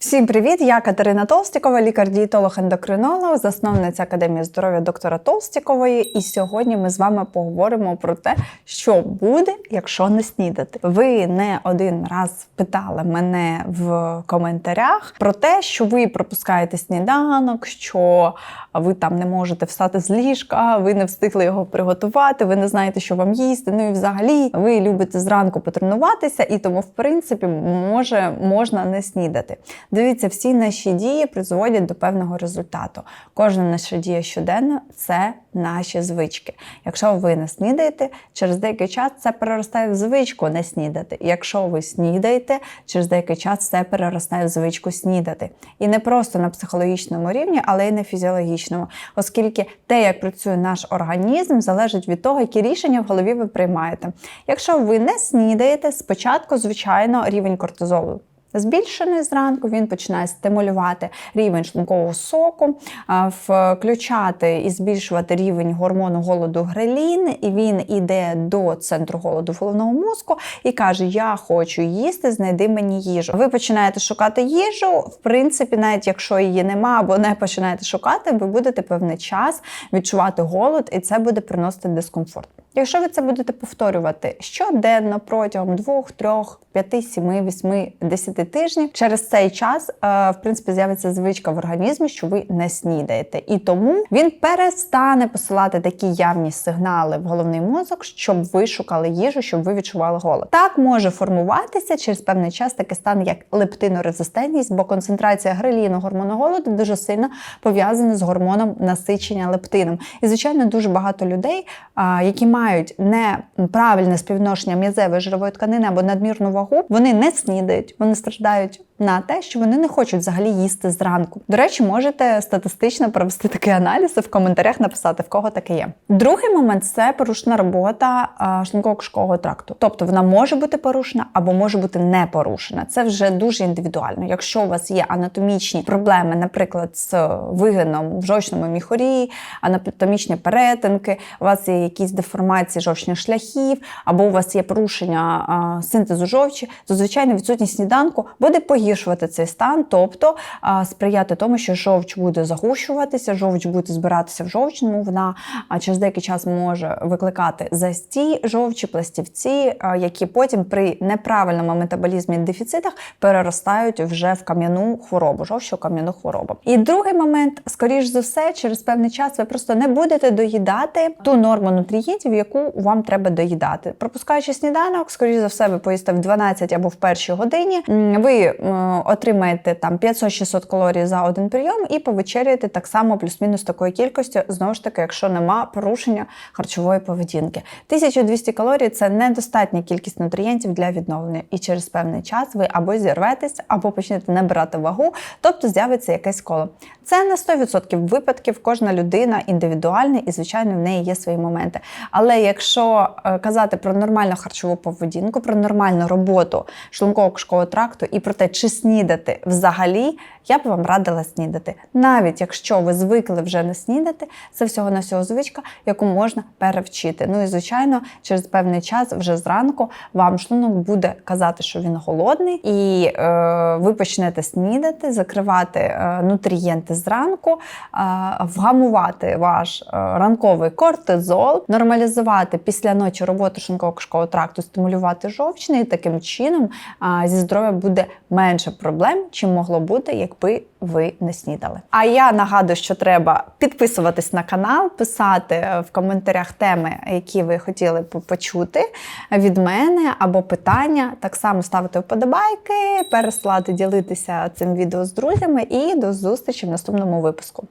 Всім привіт! Я Катерина Толстікова, лікар-дієтолог-ендокринолог, засновниця Академії здоров'я доктора Толстікової. І сьогодні ми з вами поговоримо про те, що буде, якщо не снідати. Ви не один раз питали мене в коментарях про те, що ви пропускаєте сніданок, що ви там не можете встати з ліжка, ви не встигли його приготувати, ви не знаєте, що вам їсти. Ну і взагалі ви любите зранку потренуватися, і тому, в принципі, може можна не снідати. Дивіться, всі наші дії призводять до певного результату. Кожна наша дія щоденно це наші звички. Якщо ви не снідаєте, через деякий час це переростає в звичку не снідати. Якщо ви снідаєте, через деякий час це переростає в звичку снідати. І не просто на психологічному рівні, але й на фізіологічному, оскільки те, як працює наш організм, залежить від того, які рішення в голові ви приймаєте. Якщо ви не снідаєте, спочатку, звичайно, рівень кортизолу Збільшений зранку він починає стимулювати рівень шлункового соку, включати і збільшувати рівень гормону голоду грелін, і він іде до центру голоду головного мозку і каже: Я хочу їсти, знайди мені їжу. Ви починаєте шукати їжу. В принципі, навіть якщо її нема або не починаєте шукати, ви будете певний час відчувати голод, і це буде приносити дискомфорт. Якщо ви це будете повторювати щоденно протягом двох, трьох, п'яти, сіми, вісьми, десяти тижнів, через цей час, в принципі, з'явиться звичка в організмі, що ви не снідаєте. І тому він перестане посилати такі явні сигнали в головний мозок, щоб ви шукали їжу, щоб ви відчували голод. Так може формуватися через певний час такий стан, як лептинорезистентність, бо концентрація греліну гормону голоду дуже сильно пов'язана з гормоном насичення лептином. І, звичайно, дуже багато людей, які мають неправильне співношення м'язевої жирової тканини або надмірну вагу, вони не снідають, вони страждають на те, що вони не хочуть взагалі їсти зранку. До речі, можете статистично провести такий аналіз і в коментарях написати, в кого таке є. Другий момент це порушена робота шлунково-кишкового тракту. Тобто вона може бути порушена або може бути не порушена. Це вже дуже індивідуально. Якщо у вас є анатомічні проблеми, наприклад, з вигином в жовчному міхорі, анатомічні перетинки, у вас є якісь деформації жовчних шляхів, або у вас є порушення синтезу жовчі, то звичайно відсутність сніданку буде погіршувати цей стан, тобто сприяти тому, що жовч буде загущуватися, жовч буде збиратися в жовчному. Вона через деякий час може викликати застій жовчі, пластівці, які потім при неправильному метаболізмі дефіцитах переростають вже в кам'яну хворобу, жовчу кам'яну хворобу. І другий момент, скоріш за все, через певний час ви просто не будете доїдати ту норму нутрієнтів, яку вам треба доїдати. Пропускаючи сніданок, скоріш за все, ви поїсте в 12 або в першій годині. Ви отримаєте там 500-600 калорій за один прийом і повечеряєте так само плюс-мінус такою кількістю, знову ж таки, якщо нема порушення харчової поведінки. 1200 калорій це недостатня кількість нутрієнтів для відновлення. І через певний час ви або зірветесь, або почнете набирати вагу, тобто з'явиться якесь коло. Це на 100% випадків, кожна людина індивідуальна і, звичайно, в неї є свої моменти. Але якщо казати про нормальну харчову поведінку, про нормальну роботу шлунково кишкового тракту і про те, чи снідати взагалі, я б вам радила снідати. Навіть якщо ви звикли вже не снідати, це всього на всього звичка, яку можна перевчити. Ну і звичайно, через певний час вже зранку вам шлунок буде казати, що він голодний, і е, ви почнете снідати, закривати е, нутрієнти зранку, е, вгамувати ваш е, ранковий кортизол, нормалізувати після ночі роботу шлунково кишкового тракту, стимулювати жовчний, і таким чином е, зі здоров'ям буде менше проблем, чим могло бути, якби ви не снідали. А я нагадую, що треба підписуватись на канал, писати в коментарях теми, які ви хотіли б почути від мене або питання. Так само ставити вподобайки, переслати, ділитися цим відео з друзями і до зустрічі в наступному випуску.